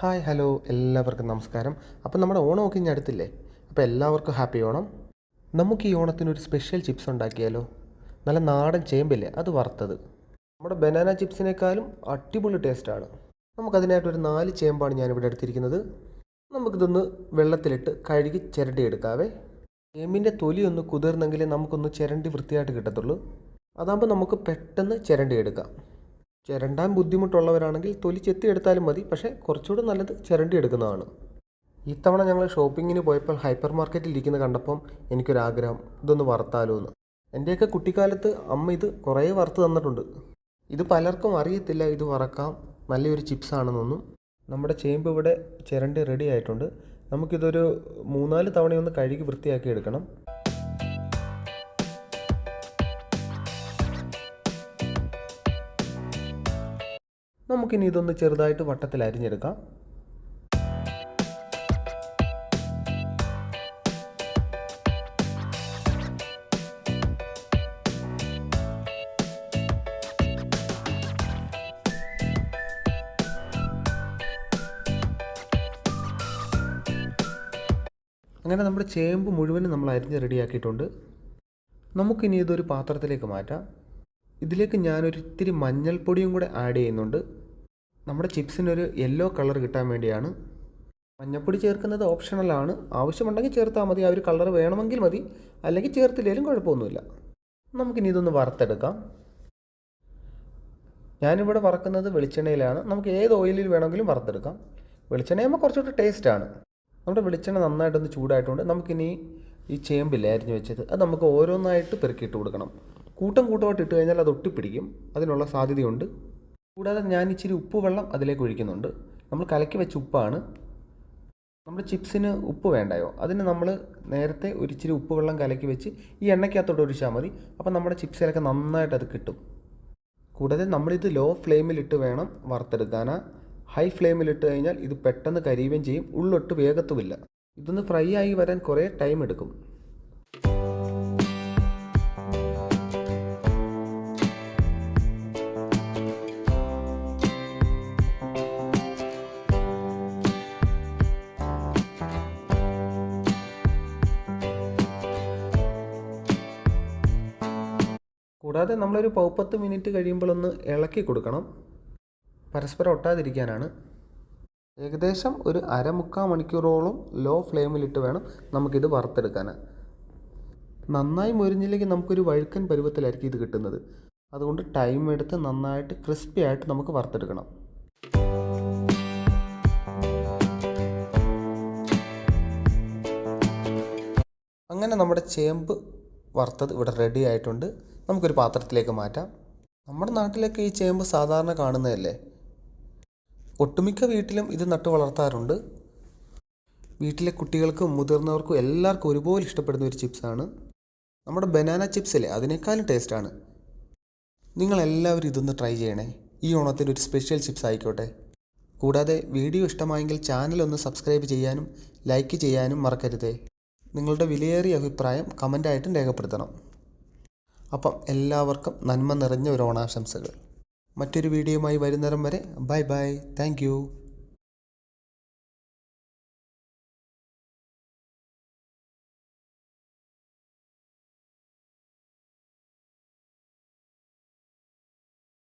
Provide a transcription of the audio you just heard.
Hi hello എല്ലാവർക്കും നമസ്കാരം. അപ്പോൾ നമ്മുടെ ഓണമൊക്കെ ഇനി അടുത്തില്ലേ? അപ്പോൾ എല്ലാവർക്കും ഹാപ്പി ഓണം. നമുക്ക് ഈ ഓണത്തിന് ഒരു സ്പെഷ്യൽ ചിപ്സ് ഉണ്ടാക്കിയാലോ? നല്ല നാടൻ ചേമ്പില്ലേ? അത് വറുത്തത്. നമ്മുടെ ബനാന ചിപ്സിനേക്കാളും അടിപൊളി ടേസ്റ്റാണ്. നമുക്കതിനായിട്ട് ഒരു നാല് ചേമ്പാണ് ഞാനിവിടെ എടുത്തിരിക്കുന്നത്. നമുക്കിതൊന്ന് വെള്ളത്തിലിട്ട് കഴുകി ചിരണ്ടി എടുക്കാവേ ചേമ്പിന്റെ തൊലി ഒന്ന് കുതിർന്നെങ്കിലേ നമുക്കൊന്ന് ചിരണ്ടി വൃത്തിയായിട്ട് കിട്ടത്തുള്ളൂ. അതാകുമ്പോൾ നമുക്ക് പെട്ടെന്ന് ചിരണ്ടി എടുക്കാം ചിരണ്ടാൻ ബുദ്ധിമുട്ടുള്ളവരാണെങ്കിൽ തൊലി ചെത്തി എടുത്താലും മതി. പക്ഷേ കുറച്ചുകൂടെ നല്ലത് ചിരണ്ടി എടുക്കുന്നതാണ്. ഇത്തവണ ഞങ്ങൾ ഷോപ്പിങ്ങിന് പോയപ്പോൾ ഹൈപ്പർ മാർക്കറ്റിൽ ഇരിക്കുന്നത് കണ്ടപ്പം എനിക്കൊരാഗ്രഹം ഇതൊന്ന് വറുത്താലോ എന്ന്. എന്റെയൊക്കെ കുട്ടിക്കാലത്ത് അമ്മ ഇത് കുറേ വറുത്ത് തന്നിട്ടുണ്ട്. ഇത് പലർക്കും അറിയത്തില്ല ഇത് വറക്കാം നല്ലൊരു ചിപ്സ് ആണെന്നൊന്നും നമ്മുടെ ചേമ്പ് ഇവിടെ ചിരണ്ടി റെഡി ആയിട്ടുണ്ട്. നമുക്കിതൊരു മൂന്നാൽ തവണയൊന്ന് കഴുകി വൃത്തിയാക്കി എടുക്കണം നമുക്കിനി ഇതൊന്ന് ചെറുതായിട്ട് വട്ടത്തിൽ അരിഞ്ഞെടുക്കാം. അങ്ങനെ നമ്മുടെ ചേമ്പ് മുഴുവനും നമ്മൾ അരിഞ്ഞ് റെഡിയാക്കിയിട്ടുണ്ട്. നമുക്കിനി ഇതൊരു പാത്രത്തിലേക്ക് മാറ്റാം. ഇതിലേക്ക് ഞാനൊരു ഇത്തിരി മഞ്ഞൾപ്പൊടിയും കൂടെ ആഡ് ചെയ്യുന്നുണ്ട്. നമ്മുടെ ചിപ്സിനൊരു യെല്ലോ കളർ കിട്ടാൻ വേണ്ടിയാണ്. മഞ്ഞൾപ്പൊടി ചേർക്കുന്നത് ഓപ്ഷണലാണ് ആവശ്യമുണ്ടെങ്കിൽ ചേർത്താൽ മതി. ആ ഒരു കളർ വേണമെങ്കിൽ മതി. അല്ലെങ്കിൽ ചേർത്തില്ലെങ്കിലും കുഴപ്പമൊന്നുമില്ല. നമുക്കിനി ഇതൊന്ന് വറുത്തെടുക്കാം. ഞാനിവിടെ വറക്കുന്നത് വെളിച്ചെണ്ണയിലാണ്. നമുക്ക് ഏത് ഓയിലിൽ വേണമെങ്കിലും വറുത്തെടുക്കാം. വെളിച്ചെണ്ണയാകുമ്പോൾ കുറച്ചുകൂടി ടേസ്റ്റാണ് നമ്മുടെ വെളിച്ചെണ്ണ നന്നായിട്ടൊന്ന് ചൂടായിട്ടുണ്ട്. നമുക്കിനി ഈ ചേമ്പില്ലേ അരിഞ്ഞ് വെച്ചത്? അത് നമുക്ക് ഓരോന്നായിട്ട് പെറുക്കിയിട്ട് കൊടുക്കണം. കൂട്ടം കൂട്ടമായിട്ട് ഇട്ട് കഴിഞ്ഞാൽ അത് ഒട്ടിപ്പിടിക്കും. അതിനുള്ള സാധ്യതയുണ്ട്. കൂടാതെ ഞാൻ ഇച്ചിരി ഉപ്പ് വെള്ളം അതിലേക്ക് ഒഴിക്കുന്നുണ്ട്. നമ്മൾ കലക്കി വെച്ച ഉപ്പാണ്. നമ്മുടെ ചിപ്സിന് ഉപ്പ് വേണ്ടായോ? അതിന് നമ്മൾ നേരത്തെ ഒരു ഇച്ചിരി ഉപ്പ് വെള്ളം കലക്കി വെച്ച് ഈ എണ്ണയ്ക്കകത്തോട്ട് ഒഴിച്ചാൽ മതി. അപ്പം നമ്മുടെ ചിപ്സിലൊക്കെ നന്നായിട്ട് അത് കിട്ടും. കൂടാതെ നമ്മളിത് ലോ ഫ്ലെയിമിലിട്ട് വേണം വറുത്തെടുക്കാനാ ഹൈ ഫ്ലെയിമിലിട്ട് കഴിഞ്ഞാൽ ഇത് പെട്ടെന്ന് കരിയുകയും ചെയ്യും. ഉള്ളൊട്ട് വേഗത്തുമില്ല ഇതൊന്ന് ഫ്രൈ ആയി വരാൻ കുറേ ടൈം എടുക്കും. കൂടാതെ നമ്മളൊരു പൗപ്പത്ത് മിനിറ്റ് കഴിയുമ്പോൾ ഒന്ന് ഇളക്കി കൊടുക്കണം. പരസ്പരം ഒട്ടാതിരിക്കാനാണ്. ഏകദേശം ഒരു അരമുക്കാൽ മണിക്കൂറോളം ലോ ഫ്ലെയിമിലിട്ട് വേണം നമുക്കിത് വറുത്തെടുക്കാൻ നന്നായി മുരിഞ്ഞില്ലെങ്കിൽ നമുക്കൊരു വഴുക്കൻ പരുവത്തിലായിരിക്കും ഇത് കിട്ടുന്നത്. അതുകൊണ്ട് ടൈം എടുത്ത് നന്നായിട്ട് ക്രിസ്പി ആയിട്ട് നമുക്ക് വറുത്തെടുക്കണം. അങ്ങനെ നമ്മുടെ ചേമ്പ് വറുത്തത് ഇവിടെ റെഡി ആയിട്ടുണ്ട്. നമുക്കൊരു പാത്രത്തിലേക്ക് മാറ്റാം. നമ്മുടെ നാട്ടിലൊക്കെ ഈ ചേമ്പ് സാധാരണ കാണുന്നതല്ലേ? ഒട്ടുമിക്ക വീട്ടിലും ഇത് നട്ടു വളർത്താറുണ്ട്. വീട്ടിലെ കുട്ടികൾക്കും മുതിർന്നവർക്കും എല്ലാവർക്കും ഒരുപോലെ ഇഷ്ടപ്പെടുന്ന ഒരു ചിപ്സാണ്. നമ്മുടെ ബനാന ചിപ്സില്ലേ? അതിനേക്കാളും ടേസ്റ്റാണ്. നിങ്ങളെല്ലാവരും ഇതൊന്ന് ട്രൈ ചെയ്യണേ. ഈ ഓണത്തിന് ഒരു സ്പെഷ്യൽ ചിപ്സ് ആയിക്കോട്ടെ. കൂടാതെ വീഡിയോ ഇഷ്ടമായെങ്കിൽ ചാനൽ ഒന്ന് സബ്സ്ക്രൈബ് ചെയ്യാനും ലൈക്ക് ചെയ്യാനും മറക്കരുതേ. നിങ്ങളുടെ വിലയേറിയ അഭിപ്രായം കമന്റായിട്ടും രേഖപ്പെടുത്തണം. അപ്പം എല്ലാവർക്കും നന്മ നിറഞ്ഞ ഒരു ഓണാശംസകൾ. മറ്റൊരു വീഡിയോയുമായി വരുന്നേരം വരെ ബൈ ബൈ. താങ്ക്